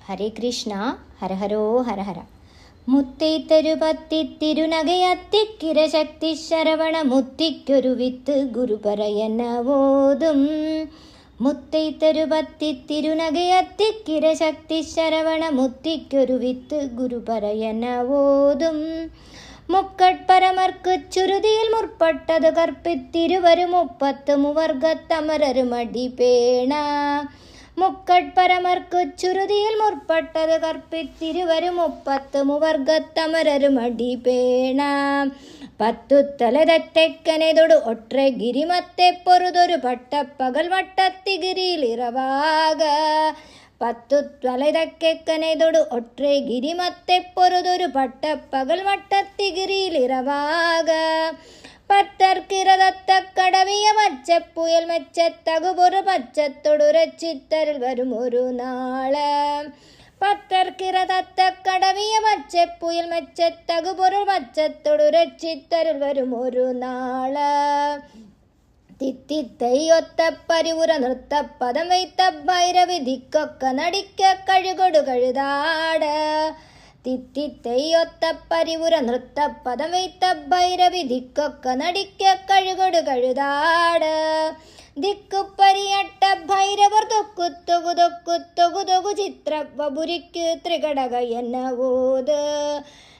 ഹരേ കൃഷ്ണ ഹരഹരോ ഹരഹര മുത്തൈത്തരുപത്തി തിരുനകയത്തിക്കിര ശക്തി ശരവണ മുത്തിക്കൊരു വിത്ത് ഗുരു പറയനവോതും തിരുനഗയത്തി തിരുനകയത്തിക്കിര ശക്തി ശരവണ മുത്തിക്കൊരു വിത്ത് ഗുരു പറയനവോതും മുക്കട്പരമർക്ക് ചുരുതിയിൽ മുർപ്പെട്ടത് കർപ്പിത്തിരുവരു മുപ്പത്ത് മുവർഗത്തമരരു മടിപേണ മുക്കട്പരമർക്ക് ചുരുതിയിൽ മുർപ്പെട്ടത് കർപ്പിത്തിരുവരും മുപ്പത്ത് മുവർഗത്തമരരുമടി മടിപേണ പത്തു ഒട്ടെ ഗിരിമത്തെ പൊറുതൊരു പട്ടപ്പകൽ വട്ടത്തിഗിരിയിൽ ഇറവാക. പത്തു ത്വലതക്കെക്കനെതൊടു ഒട്ടെ ഗിരിമത്തെ പൊറുതൊരു പട്ടപ്പകൽ വട്ടത്തിഗിരിയിൽ ഇറവാക. പത്തർക്കിറതത്ത കടവിയ മച്ചപ്പുയൽ മെച്ചത്തകുപൊരു പച്ചത്തൊടുരച്ചിത്തരിൽ വരും ഒരു നാൾ. പത്തർക്കിറതത്ത കടവിയ മച്ചപ്പുയൽ മെച്ചത്തകുപൊരു പച്ചത്തൊടുരച്ചിത്തരിൽ വരും ഒരു നാൾ. തിത്തിത്തയ്യൊത്ത പരിപുര നൃത്ത പദം വൈത്ത ഭൈരവിധിക്കൊക്കെ നടിക്ക കഴുകൊടു കഴുതാട്. തിത്തിത്തയ്യൊത്ത പരിപുര നൃത്ത പദം വൈത്ത ഭൈരവി ദിക്കൊക്കെ നടിക്ക കഴുകൊടു കഴുതാട്. ദിക്കു പരിയട്ട ഭൈരവർ തൊക്കു തൊകു തൊക്കു തൊകു തൊകു ചിത്ര ബബുരിക്ക് ത്രികടക എന്നവോത്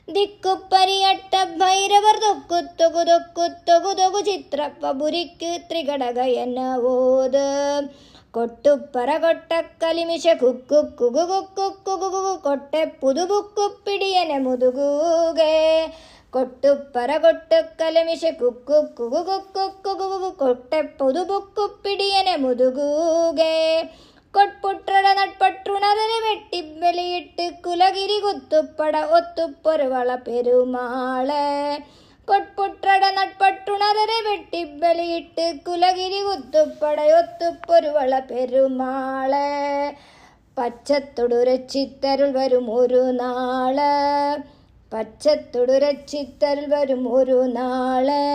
ദിക്കുപ്പരിയട്ട ഭൈരവർ തൊക്കു തൊകു തൊക്കു തൊകു തൊകു ചിത്ര ബബുരിക്ക് ത്രികടക എന്നവോത് കൊട്ടുപ്പറ കൊട്ടക്കലിമിഷ കുക്കു കുകു കുക്കു കുകു കൊട്ടെ പുതുപുക്കു പിടിയനെ മുതുകൂകേ. കൊട്ടുപ്പറ കൊട്ടു കലമിഷ കുക്കു കുകു കുക്കു കുകു കൊട്ടെ പുതുപുക്കു പിടിയനെ മുതുകൂകേ. കൊട്ടുട്ടട നട്പട്ടുണരെ വെട്ടി ബലിയിട്ട് കുലഗിരി കുത്തുപ്പട ഒത്തുപ്പൊരുവള പെരുമാളെ. കൊട്പുട്രട നട്പട്ടുണരെ വെട്ടി ബലിയിട്ട് കുലഗിരി കുത്തുപ്പട ഒത്തുപ്പൊരുവള പെരുമാളെ പച്ചത്തൊടുരച്ചിത്തരുൾ വരും ഒരു നാൾ പച്ചത്തൊടുരച്ചിത്തരുൾ വരും ഒരു നാളെ